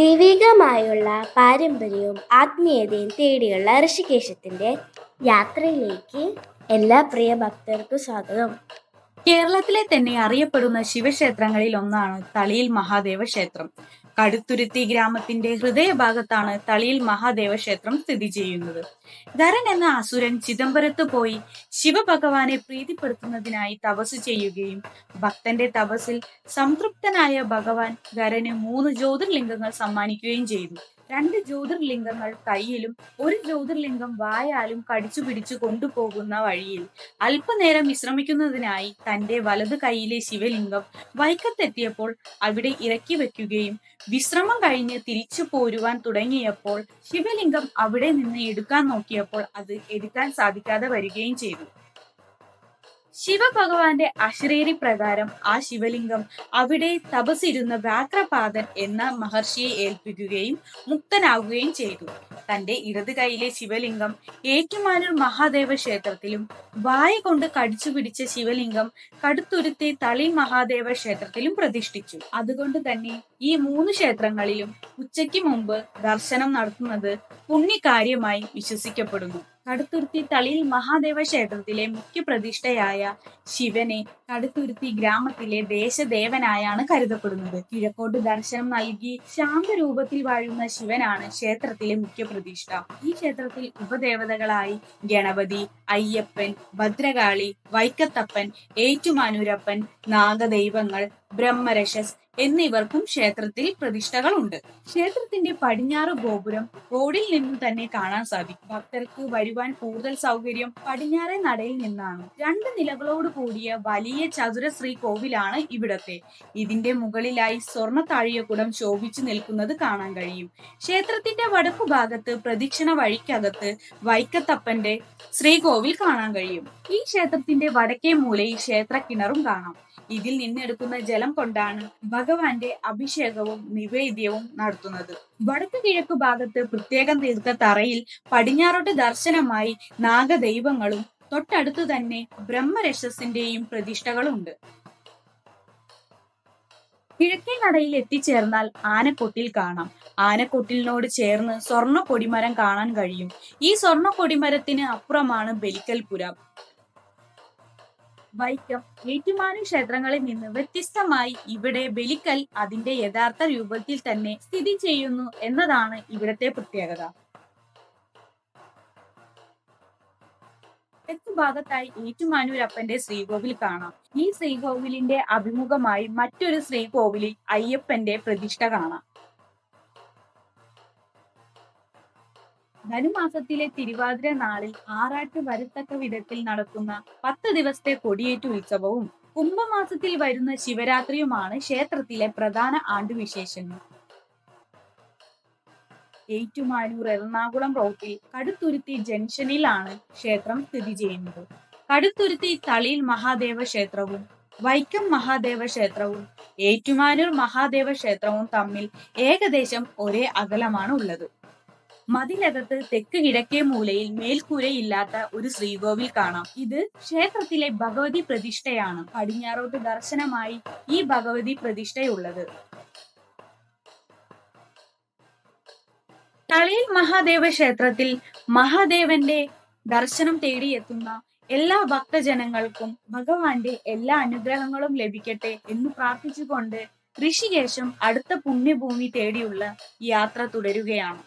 ദൈവികമായുള്ള പാരമ്പര്യവും ആത്മീയതയും തേടിയുള്ള ഋഷികേശത്തിന്റെ യാത്രയിലേക്ക് എല്ലാ പ്രിയ ഭക്തർക്കും സ്വാഗതം. കേരളത്തിലെ തന്നെ അറിയപ്പെടുന്ന ശിവക്ഷേത്രങ്ങളിൽ ഒന്നാണ് തളിയിൽ മഹാദേവ ക്ഷേത്രം. കടുത്തുരുത്തി ഗ്രാമത്തിന്റെ ഹൃദയഭാഗത്താണ് തളിയിൽ മഹാദേവ ക്ഷേത്രം സ്ഥിതി ചെയ്യുന്നത്. ധരൻ എന്ന അസുരൻ ചിദംബരത്ത് പോയി ശിവഭഗവാനെ പ്രീതിപ്പെടുത്തുന്നതിനായി തപസ് ചെയ്യുകയും ഭക്തന്റെ തപസ്സിൽ സംതൃപ്തനായ ഭഗവാൻ ധരന് മൂന്ന് ജ്യോതിർലിംഗങ്ങൾ സമ്മാനിക്കുകയും ചെയ്തു. രണ്ട് ജ്യോതിർലിംഗങ്ങൾ കയ്യിലും ഒരു ജ്യോതിർലിംഗം വായാലും കടിച്ചു പിടിച്ചു കൊണ്ടുപോകുന്ന വഴിയിൽ. അല്പനേരം വിശ്രമിക്കുന്നതിനായി തന്റെ വലത് കൈയിലെ ശിവലിംഗം വൈക്കത്തെത്തിയപ്പോൾ അവിടെ ഇറക്കി വെക്കുകയും വിശ്രമം കഴിഞ്ഞ് തിരിച്ചു പോരുവാൻ തുടങ്ങിയപ്പോൾ ശിവലിംഗം അവിടെ നിന്ന് എടുക്കാൻ നോക്കിയപ്പോൾ അത് എടുക്കാൻ സാധിക്കാതെ വരികയും ചെയ്തു. ശിവഭഗവാന്റെ അശ്രേരി പ്രകാരം ആ ശിവലിംഗം അവിടെ തപസിരുന്ന വ്യാഘ്രപാദൻ എന്ന മഹർഷിയെ ഏൽപ്പിക്കുകയും മുക്തനാകുകയും ചെയ്തു. തന്റെ ഇടത് കൈയിലെ ശിവലിംഗം ഏറ്റുമാനൂർ മഹാദേവ ക്ഷേത്രത്തിലും വായ കൊണ്ട് കടിച്ചു പിടിച്ച ശിവലിംഗം കടുത്തുരുത്തി തളി മഹാദേവ ക്ഷേത്രത്തിലും പ്രതിഷ്ഠിച്ചു. അതുകൊണ്ട് തന്നെ ഈ മൂന്ന് ക്ഷേത്രങ്ങളിലും ഉച്ചയ്ക്ക് മുമ്പ് ദർശനം നടത്തുന്നത് പുണ്യകാര്യമായി വിശ്വസിക്കപ്പെടുന്നു. കടുത്തുരുത്തി തളിയിൽ മഹാദേവ ക്ഷേത്രത്തിലെ മുഖ്യ പ്രതിഷ്ഠയായ ശിവനെ കടുത്തുരുത്തി ഗ്രാമത്തിലെ ദേശദേവനായാണ് കരുതപ്പെടുന്നത്. കിഴക്കോട്ട് ദർശനം നൽകി ശാന്തരൂപത്തിൽ വാഴുന്ന ശിവനാണ് ക്ഷേത്രത്തിലെ മുഖ്യ പ്രതിഷ്ഠ ഈ ക്ഷേത്രത്തിൽ ഉപദേവതകളായി ഗണപതി അയ്യപ്പൻ ഭദ്രകാളി വൈക്കത്തപ്പൻ ഏറ്റുമാനൂരപ്പൻ നാഗദൈവങ്ങൾ ബ്രഹ്മരശസ് എന്നിവർക്കും ക്ഷേത്രത്തിൽ പ്രതിഷ്ഠകളുണ്ട്. ക്ഷേത്രത്തിന്റെ പടിഞ്ഞാറ് ഗോപുരം റോഡിൽ നിന്നും തന്നെ കാണാൻ സാധിക്കും. ഭക്തർക്ക് വരുവാൻ കൂടുതൽ സൗകര്യം പടിഞ്ഞാറെ നടയിൽ നിന്നാണ്. രണ്ട് നിലകളോട് കൂടിയ വലിയ ചതുരശ്രീ കോവിലാണ് ഇവിടത്തെ. ഇതിന്റെ മുകളിലായി സ്വർണ താഴിയക്കുടം ശോഭിച്ചു നിൽക്കുന്നത് കാണാൻ കഴിയും. ക്ഷേത്രത്തിന്റെ വടക്കു ഭാഗത്ത് പ്രദക്ഷിണ വഴിക്കകത്ത് വൈക്കത്തപ്പന്റെ ശ്രീകോവിൽ കാണാൻ കഴിയും. ഈ ക്ഷേത്രത്തിന്റെ വടക്കേ മൂലയിൽ ക്ഷേത്ര കിണറും കാണാം. ഇതിൽ നിന്നെടുക്കുന്ന ജലം കൊണ്ടാണ് ഭഗവാന്റെ അഭിഷേകവും നിവേദ്യവും നടത്തുന്നത്. വടക്ക് കിഴക്ക് ഭാഗത്ത് പ്രത്യേകം തീർത്ത തറയിൽ പടിഞ്ഞാറോട്ട് ദർശനമായി നാഗദൈവങ്ങളും തൊട്ടടുത്തു തന്നെ ബ്രഹ്മരക്ഷസിന്റെയും പ്രതിഷ്ഠകളുണ്ട്. കിഴക്കേ നടയിൽ എത്തിച്ചേർന്നാൽ ആനക്കൊട്ടിൽ കാണാം. ആനക്കൊട്ടിലിനോട് ചേർന്ന് സ്വർണ കൊടിമരം കാണാൻ കഴിയും. ഈ സ്വർണ കൊടിമരത്തിന് അപ്പുറമാണ് ബലിക്കൽപുരം. വൈക്കം ഏറ്റുമാനു ക്ഷേത്രങ്ങളിൽ നിന്ന് വ്യത്യസ്തമായി ഇവിടെ ബലിക്കൽ അതിന്റെ യഥാർത്ഥ രൂപത്തിൽ തന്നെ സ്ഥിതി ചെയ്യുന്നു എന്നതാണ് ഇവിടത്തെ പ്രത്യേകത. തെക്ക് ഭാഗത്തായി ഏറ്റുമാനൂരപ്പന്റെ ശ്രീകോവിൽ കാണാം. ഈ ശ്രീകോവിലിന്റെ അഭിമുഖമായി മറ്റൊരു ശ്രീകോവിലിൽ അയ്യപ്പന്റെ പ്രതിഷ്ഠ കാണാം. ധനുമാസത്തിലെ തിരുവാതിര നാളിൽ ആറാട്ട് വരത്തക്ക വിധത്തിൽ നടക്കുന്ന പത്ത് ദിവസത്തെ കൊടിയേറ്റ് ഉത്സവവും കുംഭമാസത്തിൽ വരുന്ന ശിവരാത്രിയുമാണ് ക്ഷേത്രത്തിലെ പ്രധാന ആണ്ടുവിശേഷങ്ങൾ. ഏറ്റുമാനൂർ എറണാകുളം റോട്ടിൽ കടുത്തുരുത്തി ജംഗ്ഷനിലാണ് ക്ഷേത്രം സ്ഥിതി ചെയ്യുന്നത്. കടുത്തുരുത്തി തളിയിൽ മഹാദേവ ക്ഷേത്രവും വൈക്കം മഹാദേവ ക്ഷേത്രവും ഏറ്റുമാനൂർ മഹാദേവ ക്ഷേത്രവും തമ്മിൽ ഏകദേശം ഒരേ അകലമാണ് ഉള്ളത്. മതിലകത്ത് തെക്ക് കിഴക്കേ മൂലയിൽ മേൽക്കൂരയില്ലാത്ത ഒരു ശ്രീകോവിൽ കാണാം. ഇത് ക്ഷേത്രത്തിലെ ഭഗവതി പ്രതിഷ്ഠയാണ്. പടിഞ്ഞാറോട്ട് ദർശനമായി ഈ ഭഗവതി പ്രതിഷ്ഠയുള്ളത്. തളിയിൽ മഹാദേവ ക്ഷേത്രത്തിൽ മഹാദേവന്റെ ദർശനം തേടിയെത്തുന്ന എല്ലാ ഭക്തജനങ്ങൾക്കും ഭഗവാന്റെ എല്ലാ അനുഗ്രഹങ്ങളും ലഭിക്കട്ടെ എന്ന് പ്രാർത്ഥിച്ചുകൊണ്ട് ഋഷികേശം അടുത്ത പുണ്യഭൂമി തേടിയുള്ള യാത്ര തുടരുകയാണ്.